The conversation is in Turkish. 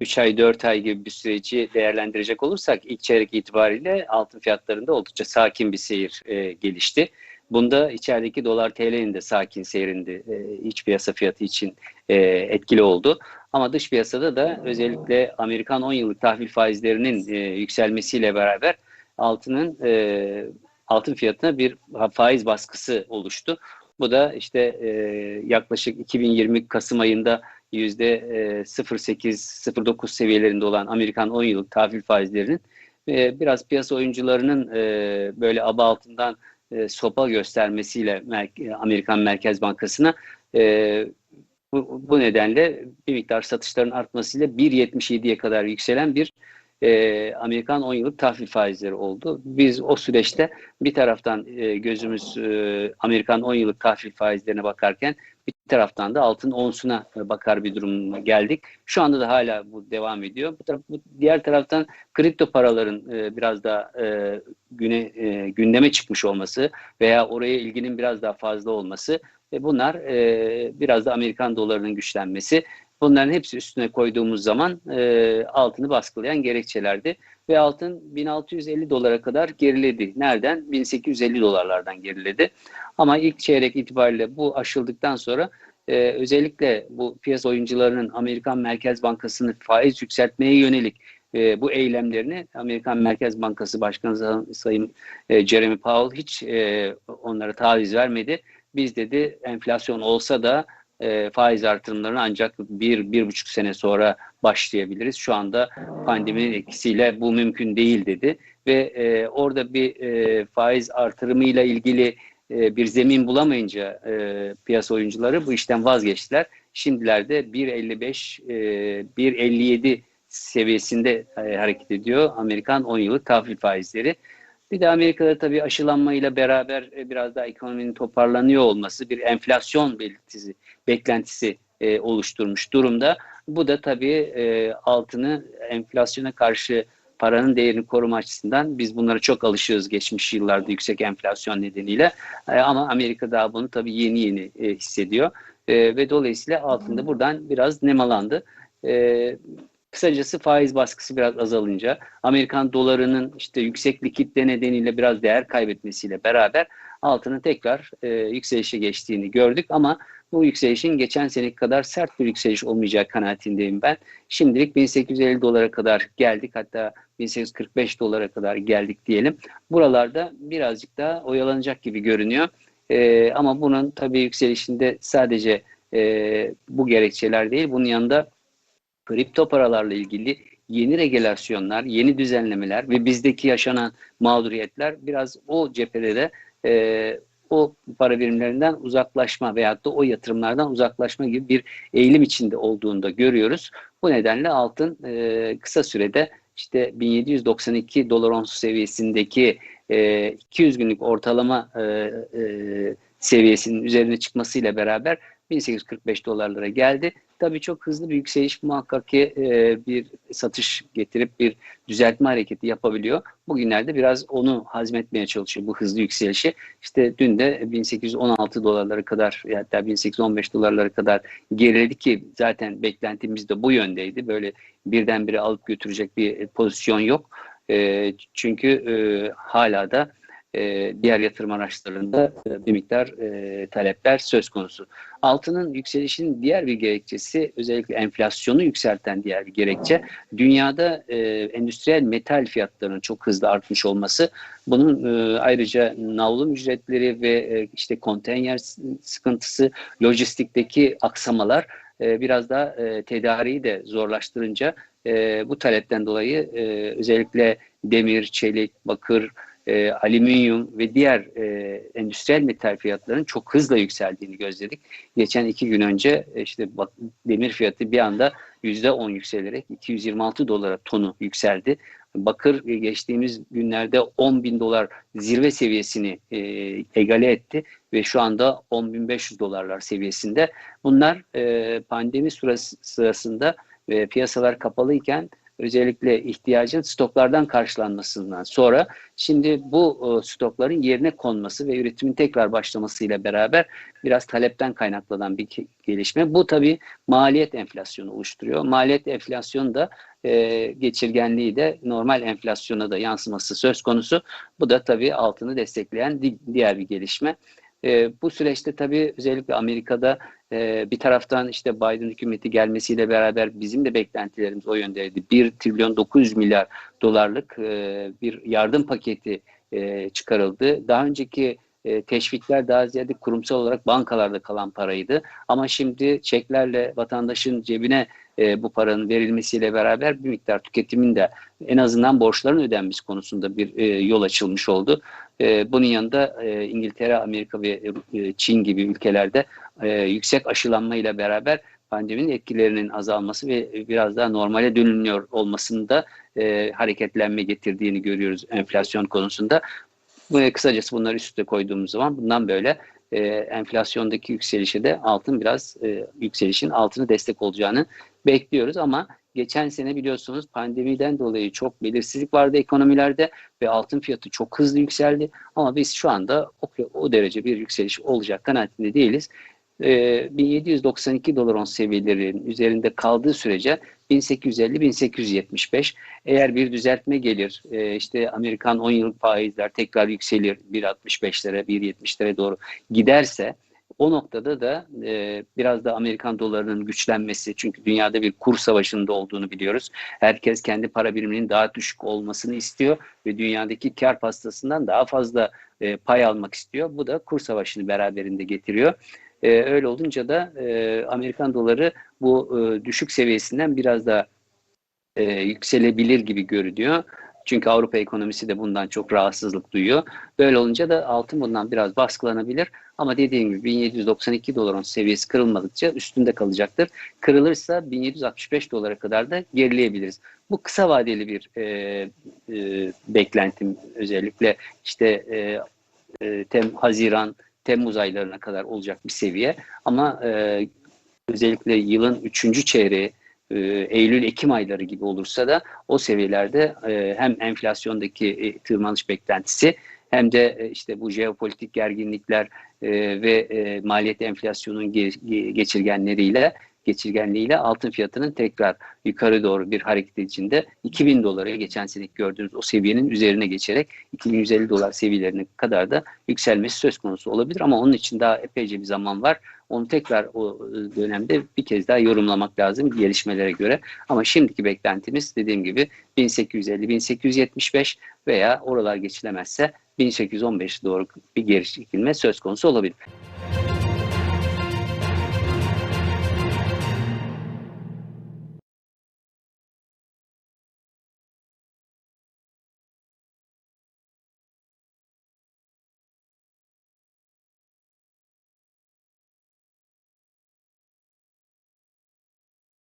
3 ay 4 ay gibi bir süreci değerlendirecek olursak ilk çeyrek itibariyle altın fiyatlarında oldukça sakin bir seyir e, gelişti. Bunda içerideki dolar TL'nin de sakin seyrindi. E, iç piyasa fiyatı için e, etkili oldu. Ama dış piyasada da özellikle Amerikan 10 yıllık tahvil faizlerinin e, yükselmesiyle beraber altının e, altın fiyatına bir faiz baskısı oluştu. Bu da işte e, yaklaşık 2020 Kasım ayında 0.8-0.9 e, seviyelerinde olan Amerikan 10 yıllık tahvil faizlerinin e, biraz piyasa oyuncularının e, böyle aba altından sopa göstermesiyle Amerikan Merkez Bankası'na bu, nedenle bir miktar satışların artmasıyla 1.77'ye kadar yükselen bir Amerikan 10 yıllık tahvil faizleri oldu. Biz o süreçte bir taraftan gözümüz Amerikan 10 yıllık tahvil faizlerine bakarken bir taraftan da altın onsuna bakar bir duruma geldik. Şu anda da hala bu devam ediyor. Bu, taraf, bu diğer taraftan kripto paraların e, biraz daha e, güne e, gündeme çıkmış olması veya oraya ilginin biraz daha fazla olması ve bunlar e, biraz da Amerikan dolarının güçlenmesi Bunların hepsi üstüne koyduğumuz zaman e, altını baskılayan gerekçelerdi. Ve altın 1650 dolara kadar geriledi. Nereden? 1850 dolarlardan geriledi. Ama ilk çeyrek itibariyle bu aşıldıktan sonra e, özellikle bu piyasa oyuncularının Amerikan Merkez Bankası'nı faiz yükseltmeye yönelik e, bu eylemlerini Amerikan Merkez Bankası Başkanı Sayın e, Jeremy Powell hiç e, onlara taviz vermedi. Biz dedi enflasyon olsa da e, faiz artırımlarını ancak bir, bir buçuk sene sonra başlayabiliriz. Şu anda pandeminin etkisiyle bu mümkün değil dedi ve e, orada bir e, faiz artırımıyla ilgili e, bir zemin bulamayınca e, piyasa oyuncuları bu işten vazgeçtiler. Şimdilerde 1.55, e, 1.57 seviyesinde e, hareket ediyor Amerikan 10 yıllık tahvil faizleri. Bir de Amerika'da tabii aşılanmayla beraber e, biraz daha ekonominin toparlanıyor olması bir enflasyon belirtisi, beklentisi e, oluşturmuş durumda. Bu da tabii e, altını enflasyona karşı paranın değerini koruma açısından biz bunlara çok alışıyoruz geçmiş yıllarda yüksek enflasyon nedeniyle. E, ama Amerika daha bunu tabii yeni yeni e, hissediyor. E, ve dolayısıyla altında buradan biraz nemalandı. E, Kısacası faiz baskısı biraz azalınca Amerikan dolarının işte yüksek likitte nedeniyle biraz değer kaybetmesiyle beraber altının tekrar e, yükselişe geçtiğini gördük ama bu yükselişin geçen seneki kadar sert bir yükseliş olmayacak kanaatindeyim ben. Şimdilik 1850 dolara kadar geldik hatta 1845 dolara kadar geldik diyelim. Buralarda birazcık daha oyalanacak gibi görünüyor. E, ama bunun tabii yükselişinde sadece e, bu gerekçeler değil bunun yanında kripto paralarla ilgili yeni regülasyonlar, yeni düzenlemeler ve bizdeki yaşanan mağduriyetler biraz o cephede de e, o para birimlerinden uzaklaşma veyahut da o yatırımlardan uzaklaşma gibi bir eğilim içinde olduğunu da görüyoruz. Bu nedenle altın e, kısa sürede işte 1792 dolar ons seviyesindeki e, 200 günlük ortalama e, e, seviyesinin üzerine çıkmasıyla beraber 1845 dolarlara geldi. Tabii çok hızlı bir yükseliş muhakkak ki e, bir satış getirip bir düzeltme hareketi yapabiliyor. Bugünlerde biraz onu hazmetmeye çalışıyor bu hızlı yükselişi. İşte dün de 1816 dolarlara kadar hatta 1815 dolarlara kadar geriledi ki zaten beklentimiz de bu yöndeydi. Böyle birdenbire alıp götürecek bir pozisyon yok. E, çünkü e, hala da e, diğer yatırım araçlarında e, bir miktar e, talepler söz konusu. Altının yükselişinin diğer bir gerekçesi özellikle enflasyonu yükselten diğer bir gerekçe dünyada e, endüstriyel metal fiyatlarının çok hızlı artmış olması. Bunun ayrıca navlum ücretleri ve işte konteyner sıkıntısı, lojistikteki aksamalar biraz da e, tedariği de zorlaştırınca bu talepten dolayı özellikle demir, çelik, bakır, e, alüminyum ve diğer e, endüstriyel metal fiyatlarının çok hızla yükseldiğini gözledik. Geçen iki gün önce e, işte bak, demir fiyatı bir anda yüzde on yükselerek 226 dolara tonu yükseldi. Bakır geçtiğimiz günlerde 10 bin dolar zirve seviyesini e, egale etti ve şu anda 10.500 dolarlar seviyesinde. Bunlar e, pandemi sırası, sırasında e, piyasalar kapalıyken özellikle ihtiyacın stoklardan karşılanmasından sonra şimdi bu e, stokların yerine konması ve üretimin tekrar başlamasıyla beraber biraz talepten kaynaklanan bir gelişme. Bu tabii maliyet enflasyonu oluşturuyor. Maliyet enflasyonu da e, geçirgenliği de normal enflasyona da yansıması söz konusu. Bu da tabii altını destekleyen di- diğer bir gelişme. E, bu süreçte tabii özellikle Amerika'da e, bir taraftan işte Biden hükümeti gelmesiyle beraber bizim de beklentilerimiz o yöndeydi. 1 trilyon 900 milyar dolarlık e, bir yardım paketi e, çıkarıldı. Daha önceki e, teşvikler daha ziyade kurumsal olarak bankalarda kalan paraydı. Ama şimdi çeklerle vatandaşın cebine e, bu paranın verilmesiyle beraber bir miktar tüketimin de en azından borçların ödenmesi konusunda bir e, yol açılmış oldu. E, bunun yanında e, İngiltere, Amerika ve e, Çin gibi ülkelerde e, yüksek aşılanmayla beraber pandeminin etkilerinin azalması ve biraz daha normale dönülüyor olmasını da e, hareketlenme getirdiğini görüyoruz enflasyon konusunda. Kısacası bunları üst koyduğumuz zaman bundan böyle enflasyondaki yükselişe de altın biraz yükselişin altını destek olacağını bekliyoruz ama geçen sene biliyorsunuz pandemiden dolayı çok belirsizlik vardı ekonomilerde ve altın fiyatı çok hızlı yükseldi ama biz şu anda o, o derece bir yükseliş olacak kanaatinde değiliz. E, 1792 dolar on seviyelerinin üzerinde kaldığı sürece 1850-1875 eğer bir düzeltme gelir e, işte Amerikan 10 yıllık faizler tekrar yükselir 1.65'lere 1.70'lere doğru giderse o noktada da e, biraz da Amerikan dolarının güçlenmesi çünkü dünyada bir kur savaşında olduğunu biliyoruz. Herkes kendi para biriminin daha düşük olmasını istiyor ve dünyadaki kar pastasından daha fazla e, pay almak istiyor. Bu da kur savaşını beraberinde getiriyor. E, öyle olunca da e, Amerikan doları bu e, düşük seviyesinden biraz daha e, yükselebilir gibi görünüyor. Çünkü Avrupa ekonomisi de bundan çok rahatsızlık duyuyor. Böyle olunca da altın bundan biraz baskılanabilir. Ama dediğim gibi 1792 doların seviyesi kırılmadıkça üstünde kalacaktır. Kırılırsa 1765 dolara kadar da gerileyebiliriz. Bu kısa vadeli bir e, e, beklentim özellikle işte e, e, tem, Haziran, Temmuz aylarına kadar olacak bir seviye. Ama e, özellikle yılın üçüncü çeyreği e, Eylül-Ekim ayları gibi olursa da o seviyelerde e, hem enflasyondaki e, tırmanış beklentisi hem de işte bu jeopolitik gerginlikler e, ve e, maliyet enflasyonun ge, ge, geçirgenleriyle geçirgenliğiyle altın fiyatının tekrar yukarı doğru bir hareket içinde 2000 dolara geçen seneki gördüğünüz o seviyenin üzerine geçerek 2150 dolar seviyelerine kadar da yükselmesi söz konusu olabilir ama onun için daha epeyce bir zaman var. Onu tekrar o dönemde bir kez daha yorumlamak lazım gelişmelere göre. Ama şimdiki beklentimiz dediğim gibi 1850-1875 veya oralar geçilemezse 1815 doğru bir geri çekilme söz konusu olabilir.